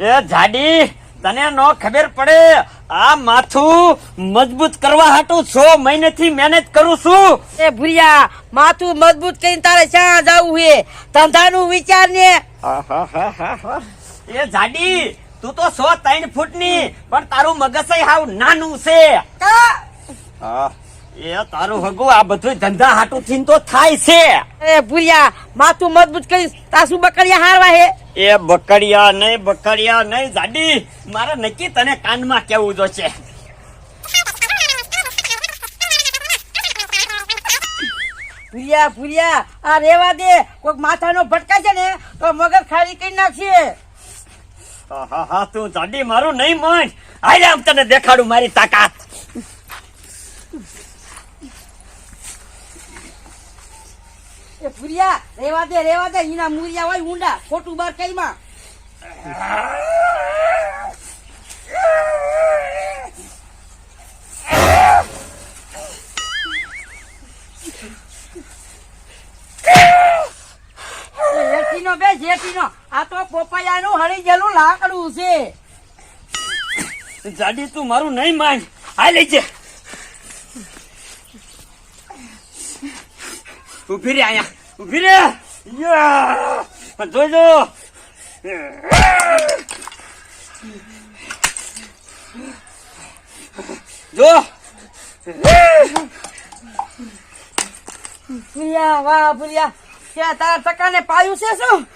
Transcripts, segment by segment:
એ જાડી તને નો ખબર પડે આ માથું મજબૂત કરવા હાટું છ મહિનેથી મહેનત કરું છું. એ ભૂરિયા માથું મજબૂત કરીને તારે ક્યાં જવું હે? ધંધાનું વિચાર ને. એ જાડી તું તો સો ત્રણ ફૂટની પણ તારું મગજ હાવ નાનું છે. એ તારું હગુ આ બધું ધંધા હાટું થી તો થાય છે. એ ભૂરિયા માથું મજબૂત કરી તાસુ બકરિયા હારવા હે. એ બકડિયા નહીં બકડિયા નહીં જાડી. મારે નક્કી તને કાનમાં કેવું જોશે. ભૂરિયા ભૂરિયા આ રેવા દે. કોઈક માથાનો ભટકા છે ને તો મગજ ખાલી કરી નાખશે. હા હા તું જાડી મારું નહીં મન. આઈ આમ તને દેખાડું મારી તાકાત. એ ભૂરિયા, રેવા દે રેવા દે એના મુરિયા હોય ઊંડા, ખોટું બાર કઈમાં માં. બે જેટીનો આ તો પોપૈયાનું હળી ગયેલું લાકડું છે. જાડી તું મારું નહીં માન. આ લેજે ઊભી રે આયા ઊભી રે. જોઈ જોજો જો. ભૂલ્યા વાહ ભૂરિયા. ત્યાં તારા ટકાને પાયું છે શું?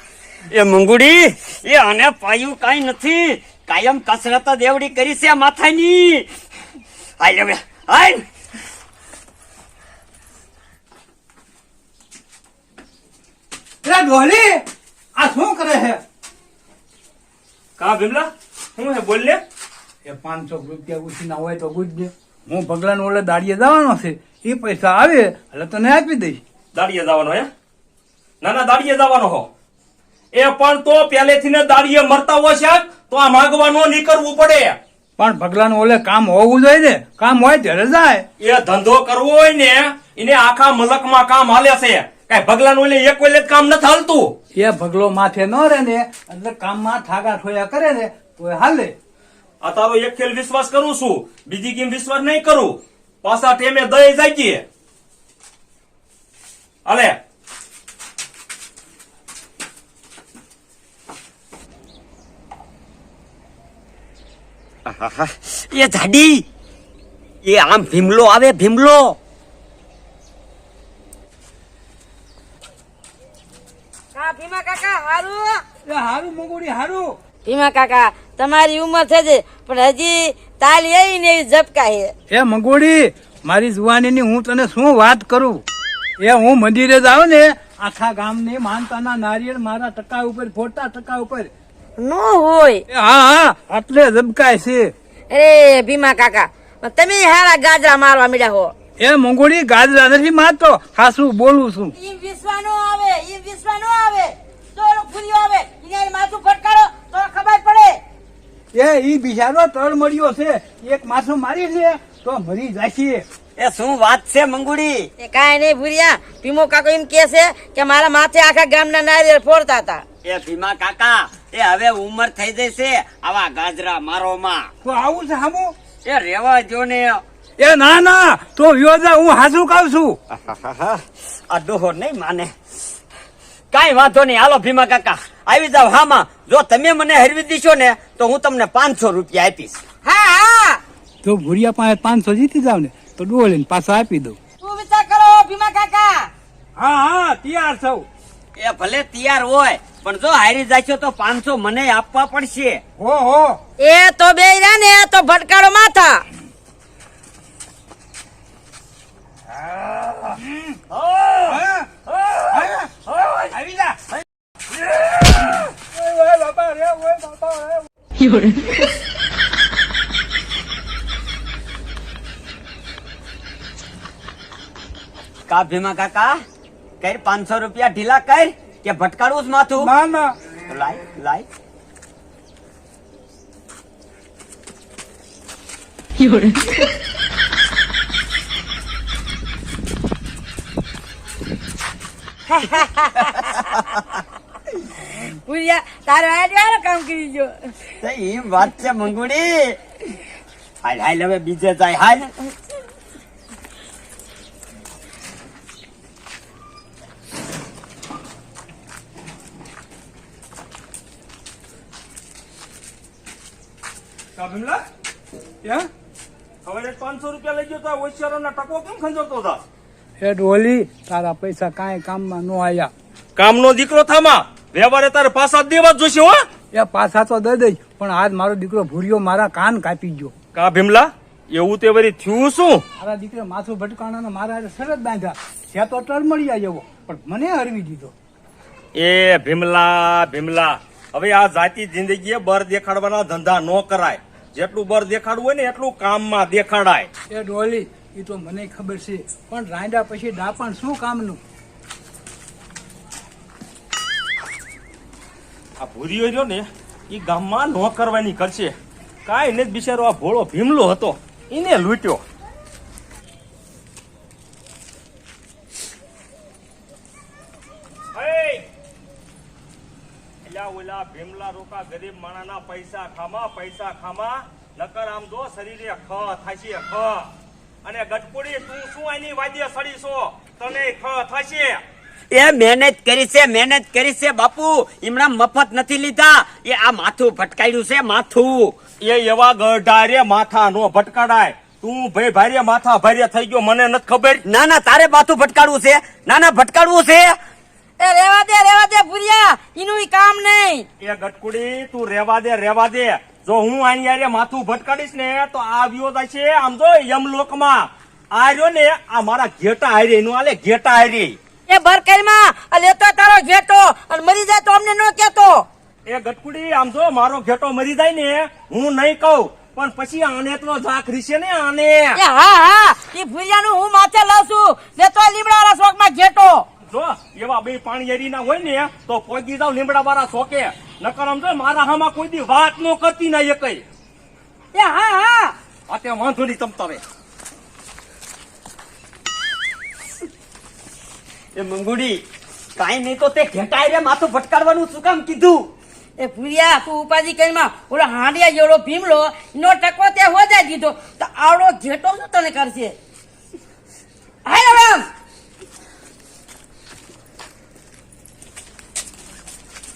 એ મંગુડી એ આને પાયું કઈ નથી. કાયમ કસરત જ એવડી કરી છે માથાની. આઈ લે હાલ. રે આ શું કરે છે? કા ભીમલા? શું હે બોલ લે. એ પાંચસો રૂપિયા ઉછીના હોય તો ગુજજે હું ભગલાન ઓલે દાડીએ જવાનો છે. એ પૈસા આવે એટલે તને આપી દઈશ. દાડીએ જવાનો હે? ના ના દાડીએ જવાનો હો. એ પણ તો પહેલેથી ને દાડીએ મરતા હોય છે તો આ માગવાનો નીકળવું પડે. પણ ભગલાનું ઓલે કામ હોવું જોઈએ ને. કામ હોય ત્યારે જાય. એ ધંધો કરવો હોય ને એને આખા મલકમાં કામ હાલે છે. કઈ ભગલા નું એક વેલે કામ નથી હાલતું. એ ભગલો માથે ન રે ને એટલે કામમાં થાગા ઠોયા કરે ને તો હાલે. આ તારો એક ખેલ વિશ્વાસ કરું છું. બીજી કેમ વિશ્વાસ નહીં કરું? પાછા ટેમે દઈ જાગીએ. હાલે. એ જાડી. એ આમ ભીમલો આવે ભીમલો કા ભીમા કાકા હારું? એ હારું મગુડી હારું. ભીમા કાકા તમારી ઉંમર થશે છે પણ હજી તાલી એવી ને એવી ઝબકા છે. એ મંગોડી મારી જુવાનીની હું તને શું વાત કરું? એ હું મંદિરે જાઉં ને આખા ગામની માનતાના નારિયેળ મારા ટકા ઉપર ફોટા ટકા ઉપર. નો હોય. હા હા આટલે જબકાય છે. અરે ભીમા કાકા તમે હારા ગાજરા મારવા મળ્યા હો. એ મંગોડી ગાજરા નથી મારતો ખાસું બોલું છું. ઈ વિશ્વા નો આવે ઈ વિશ્વા નો આવે. દોરો ફૂલ્યો આવે. એને માથું ફટકારો તો ખબર પડે. એ ઈ બિચારો તળ મળ્યો છે. એક માથું મારી છે તો મરી જાય એ શું વાત છે મંગુડી? એ કાંઈ નહીં ભૂરિયા. ભીમો કાકો એમ કે છે કે મારા માથે આખા ગામના નારિયેળ ફોડતા હતા. એ ભીમા કાકા એ હવે ઉંમર થઈ જશે આવા ગાજરા મારોમાં. તો આવું છે હામુ? એ રેવા જો ને. એ ના ના તો યોજા હું હાજુ કાવ છું. આ ડોહો નહીં માને. કાંઈ વાંધો નહીં. હાલો ભીમા કાકા આવી જાવ હામાં જો તમે મને હરવી દીશો ને તો હું તમને પાંચસો રૂપિયા આપીશ. હા હા. તો ભૂરિયા પાસે પાંચસો જીતી જાવ ને તો ડોલીને પાછા આપી દઉં. તું વિચાર કરો ભીમા કાકા. હા હા તૈયાર સૌ એ ભલે તૈયાર હોય પણ જો હારી જાશો તો પાંચસો મને આપવા પડશે. હો હો. એ તો બે રહ્યા ને તો ભટકાડો માથા આવી જા ઓય બાપા રે ઓય બાપા રે કા ભીમા કાકા? કઈ પાંચસો રૂપિયા ઢીલા કર કે ભટકાડું જ માથું? ના ના. લાય લાય. ભૂરિયા તારો આડ્યો કામ કરી જો તો એ વાત છે મંગુડી. હાલ હાલ હવે બીજે જાય હાલ. કા ભીમલા? ક્યાં હવે પાંચસો રૂપિયા લઈ ગયો તો હોશિયારો ના ટકો કેમ ખંજોતો હતા હે ડોલી તારા પૈસા કાંઈ કામમાં ન આયા. કામનો દીકરો થામા? વ્યવહારે તારે પાછા દેવા જોશે હો. એ પાછા તો દઈ દઈશ પણ આજ મારો દીકરો ભૂર્યો મારા કાન કાપી ગયો. કા ભીમલા એવું તે વરી થયું શું? મારા દીકરા માથું ભટકાણા મારા સરસ બાંધ્યા. છે તો ટળમળિયા જેવો પણ મને હરવી દીધો. એ ભીમલા ભીમલા હવે આ જાતિ જિંદગીએ બર દેખાડવાના ધંધા ન કરાય. જેટલું બર દેખાડવું હોય ને એટલું કામમાં દેખાડાય. એ ડોલી એ તો મને ખબર છે પણ રાંડા પછી ડાપણ શું કામનું? આ ભૂરીઓ રહ્યો ને એ ગામમાં નોકરવાની કરશે. કાંઈ ને જ બિચારો આ ભોળો ભીમલો હતો. એને લૂંટ્યો. ઓલા ભીમલા રોકા ગરીબ માણાના પૈસા ખામા પૈસા ખામા, નકર આમ જો શરીરે ખ, થાશે ખ. અને ગટકુડી, તું શું એની વાદ્ય સડીશો? તને ખ થશે. એ મહેનત કરી છે મહેનત કરી છે બાપુ. એમના મફત નથી લીધા. એ આ માથું ભટકાયું છે માથું. એ એવા ગઢા રે માથા નો ભટકાડાય. તું ભાઈ ભારે માથા ભારે થઈ ગયો મને નથી ખબર? ના ના તારે માથું ભટકાડવું છે. ના ના ભટકાડવું છે. એ રેવા દે રેવા દે ભૂરિયા. એનું કામ નહીં. એ ગટકુડી તું રેવા દે રેવા દે. જો હું અહીંયા રે માથું ભટકાડીશ ને તો આ વ્યો છે આમ જો યમલોકમાં. આ રહ્યો ને આ મારા ઘેટા હારી નું આલે ઘેટા હારી. એ ભરકરમાં આ લેતો તારો ઘેટો. અને મરી જાય તો અમને ન કેતો એ ગટકુડી આમ જો મારો ઘેટો મરી જાય ને હું નહીં કહું. પણ પછી આને તો ઝાક છે ને આને. એ હા હા. એ ભૂરિયાનું હું માથે લઉં છું. લેતો લીમડાવાળા શોખમાં ઘેટો. જો એવા બે પાણી ના હોય ને તો પોગી જાવ લીમડા વાળા શોકે નકર આમ જો મારા હામાં કોઈ દી વાત નો કરતી ના એ કઈ એ હા હા. આ તે વાંધો નહીં તમતાવે એ મંગુડી કાઈ નહીં તો તે ઘેટાઈ રે માથું ભટકાડવાનું શું કામ કીધું? એ ભૂરિયા તું ઉપાધિ કરીમાં ઓલો હાંડિયા જેવડો ભીમલો એનો ટકો તે હોજાઈ દીધો. તો આવડો ઘેટો શું તને કરશે? હાય રામ!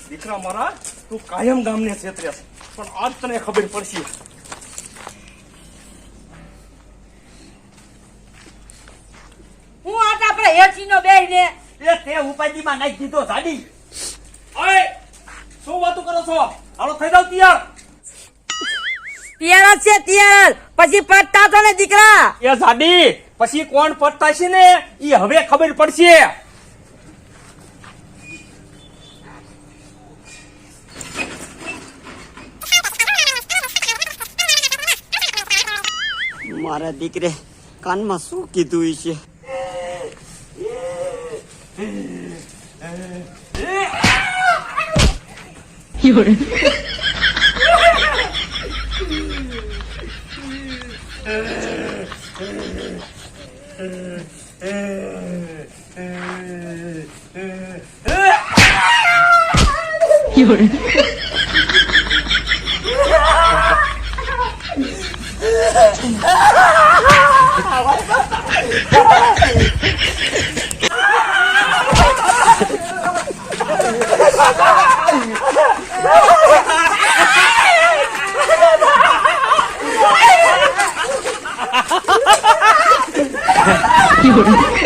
દીકરા મારા તું કાયમ ગામને છેતરે પણ આજ તને ખબર પડશે. બેહીને એ તે ઉપાધિમાં નાખી દીધો સાડી ઓય શું વાતો કરો છો? હાલો થઈ જાવ તૈયાર. તિયાર છે તિયાર. પછી પડતા તો ને દીકરા? એ સાડી પછી કોણ પડતા છે ને? એ હવે ખબર પડશે. મારા દીકરે કાનમાં શું કીધું છે? 요래. 요래. 아, 왔어. 有人，